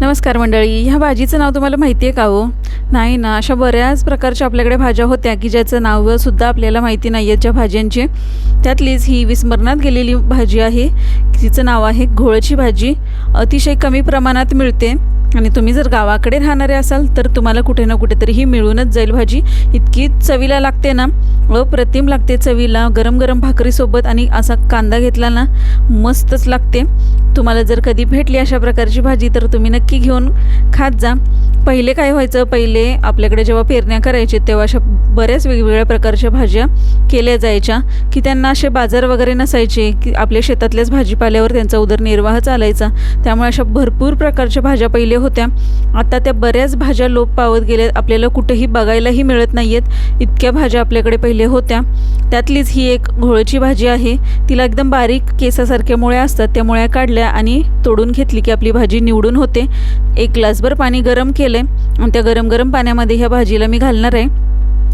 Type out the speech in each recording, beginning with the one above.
नमस्कार मंडळी ह्या भाजीचं नाव तुम्हाला माहिती आहे का हो? नाही ना अशा बऱ्याच प्रकारच्या आपल्याकडे भाज्या होत्या की ज्याचं नावसुद्धा आपल्याला माहिती नाही आहेत ज्या भाज्यांची. त्यातलीच ही विस्मरणात गेलेली भाजी आहे. तिचं नाव आहे घोळची भाजी. अतिशय कमी प्रमाणात मिळते. आणि तुम्ही जर गावाकडे राहणारे असाल तर तुम्हाला कुठे ना कुठेतरी ही मिळूनच जाईल भाजी. इतकी चवीला लागते ना. अप्रतिम लागते चवीला गरम गरम भाकरीसोबत आणि असा कांदा घेतला ना मस्तच लागते. तुम्हाला जर कधी भेटली अशा प्रकारची भाजी तर तुम्ही नक्की घेऊन खात जा. पहिले काय व्हायचं? पहिले आपल्याकडे जेव्हा पेरण्या करायचे तेव्हा अशा बऱ्याच वेगवेगळ्या प्रकारच्या भाज्या केल्या जायच्या की त्यांना असे बाजार वगैरे नसायचे की आपल्या शेतातल्याच भाजीपाल्यावर त्यांचा उदरनिर्वाह चालायचा. त्यामुळे अशा भरपूर प्रकारच्या भाज्या पहिले होत्या. आता त्या बऱ्याच भाज्या लोप पावत गेल्या आपल्याला कुठेही बघायलाही मिळत नाही आहेत इतक्या भाज्या आपल्याकडे पहिले होत्या. त्यातलीच ही एक घोळची भाजी आहे. तिला एकदम बारीक केसासारख्या मुळ्या असतात. त्या मुळ्या काढल्या आणि तोडून घेतली की आपली भाजी निवडून होते. एक ग्लासभर पाणी गरम केलं आहे. आणि त्या गरम गरम पाण्यामध्ये ह्या भाजीला मी घालणार आहे.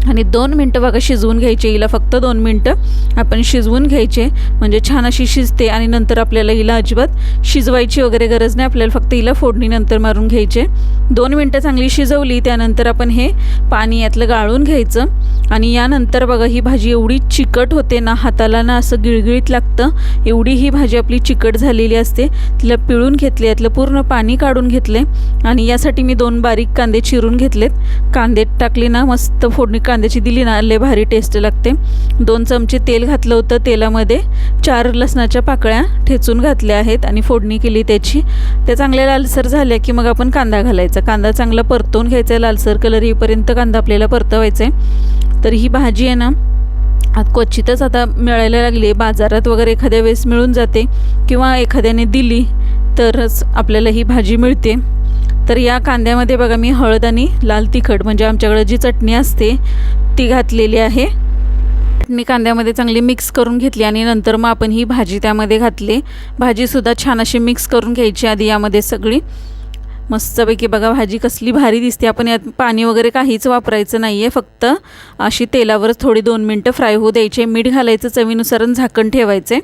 आणि दोन मिनटं बघा शिजवून घ्यायचे. हिला फक्त दोन मिनटं आपण शिजवून घ्यायचे. म्हणजे छान अशी शिजते आणि नंतर आपल्याला हिला अजिबात शिजवायची वगैरे गरज नाही. आपल्याला फक्त हिला फोडणीनंतर मारून घ्यायचे. दोन मिनटं चांगली शिजवली त्यानंतर आपण हे पाणी यातलं गाळून घ्यायचं. आणि यानंतर बघा ही भाजी एवढी चिकट होते ना हाताला ना असं गिळगिळीत लागतं. एवढी ही भाजी आपली चिकट झालेली असते. तिला पिळून घेतले यातलं पूर्ण पाणी काढून घेतले. आणि यासाठी मी दोन बारीक कांदे चिरून घेतलेत. कांदे टाकले ना मस्त फोडणी कांद्याची दिली ना लय भारी टेस्ट लागते. दोन चमचे तेल घातलं होतं तेलामध्ये. चार लसणाच्या पाकळ्या ठेचून घातल्या आहेत आणि फोडणी केली त्याची. त्या चांगल्या लालसर झाल्या की मग आपण कांदा घालायचा. कांदा चांगला परतवून घ्यायचा आहे लालसर कलर येईपर्यंत कांदा आपल्याला परतवायचा आहे तर ही भाजी आहे ना क्वचितच आता मिळायला लागली. बाजारात वगैरे एखाद्या वेळेस मिळून जाते किंवा एखाद्याने दिली तरच आपल्याला ही भाजी मिळते. तर या कांद्यामध्ये बघा मी हळद आणि लाल तिखट म्हणजे आमच्याकडे जी चटणी असते ती घातलेली आहे. चटणी कांद्यामध्ये चांगली मिक्स करून घेतली आणि नंतर मग आपण ही भाजी त्यामध्ये घातली. भाजीसुद्धा छान अशी मिक्स करून घ्यायची आधी यामध्ये सगळी. मस्तपैकी बघा भाजी कसली भारी दिसते. आपण यात पाणी वगैरे काहीच वापरायचं नाही आहे फक्त अशी तेलावरच थोडी दोन मिनटं फ्राय होऊ द्यायचे. मीठ घालायचं चवीनुसार आणि झाकण ठेवायचे.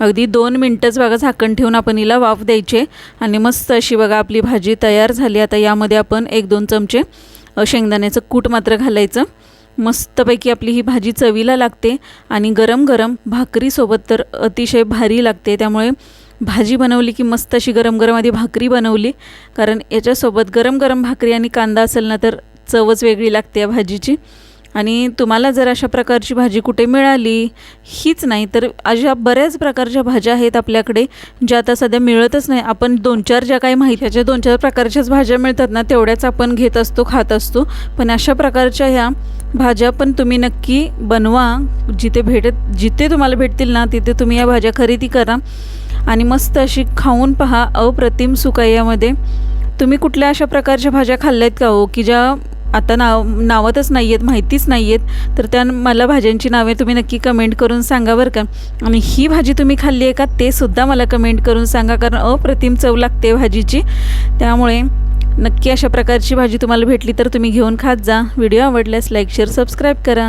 अगदी दोन मिनटंच बघा झाकण ठेवून आपण हिला वाफ द्यायचे. आणि मस्त अशी बघा आपली भाजी तयार झाली. आता यामध्ये आपण एक दोन चमचे शेंगदाण्याचं कूट मात्र घालायचं. मस्तपैकी आपली ही भाजी चवीला लागते. आणि गरम गरम भाकरीसोबत तर अतिशय भारी लागते. त्यामुळे भाजी बनवली की मस्त अशी गरम गरम आधी भाकरी बनवली. कारण याच्यासोबत गरम गरम भाकरी आणि कांदा असेल ना तर चवच वेगळी लागते या भाजीची. आणि तुम्हाला जर अशा प्रकारची भाजी कुठे मिळाली हीच नाही तर अशा बऱ्याच प्रकारच्या भाज्या आहेत आपल्याकडे ज्या आता सध्या मिळतच नाही. आपण दोन चार ज्या काही माहिती ज्या दोन चार प्रकारच्याच भाज्या मिळतात ना तेवढ्याच आपण घेत असतो खात असतो. पण अशा प्रकारच्या ह्या भाज्या पण तुम्ही नक्की बनवा. जिथे भेटत जिथे तुम्हाला भेटतील ना तिथे तुम्ही या भाज्या खरेदी करा. आणि मस्त अशी खाऊन पहा अप्रतिम सुकायामध्ये. तुम्ही कुठल्या अशा प्रकारच्या भाज्या खाल्ल्या आहेत का हो? की ज्या आता नाव नावतच नाही आहेत माहितीच नाही आहेत तर त्या मला भाज्यांची नावे तुम्ही नक्की कमेंट करून सांगा बरं का. आणि ही भाजी तुम्ही खाल्ली आहे का ते सुद्धा मला कमेंट करून सांगा कारण अप्रतिम चव लागते भाजीची. त्यामुळे नक्की अशा प्रकारची भाजी तुम्हाला भेटली तर तुम्ही घेऊन खात जा. व्हिडिओ आवडल्यास लाईक शेअर सबस्क्राईब करा.